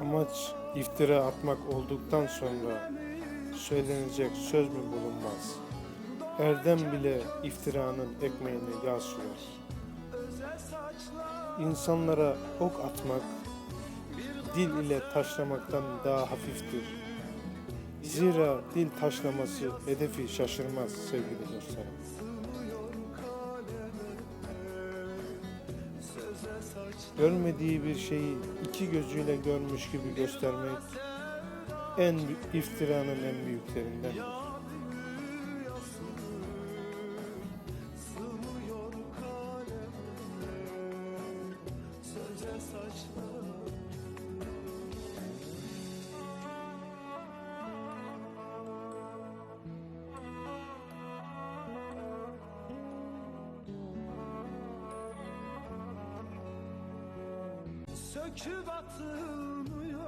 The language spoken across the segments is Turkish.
Amaç iftira atmak olduktan sonra söylenecek söz mü bulunmaz? Erdem bile iftiranın ekmeğine yağ sürer. İnsanlara ok atmak, dil ile taşlamaktan daha hafiftir. Zira dil taşlaması hedefi şaşırmaz sevgili dostlarım. Görmediği bir şeyi iki gözüyle görmüş gibi göstermek en iftiranın en büyüklerindendir. Söküp atılmıyor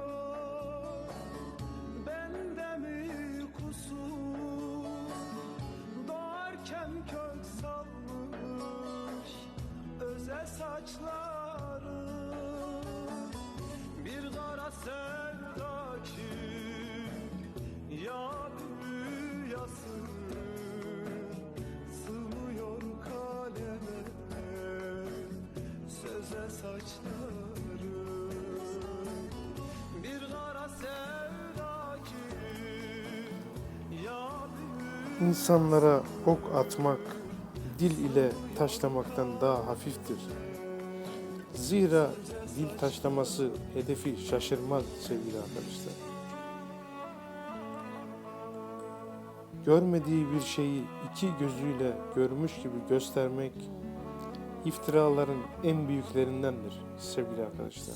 Bende mi kusur Doğarken kök salmış Özel saçları. Bir kara sevda ki Ya rüyası? Sığmıyor kaleme. Söze saçları İnsanlara ok atmak dil ile taşlamaktan daha hafiftir. Zira dil taşlaması hedefi şaşırmaz sevgili arkadaşlar. Görmediği bir şeyi iki gözüyle görmüş gibi göstermek iftiraların en büyüklerindendir sevgili arkadaşlar.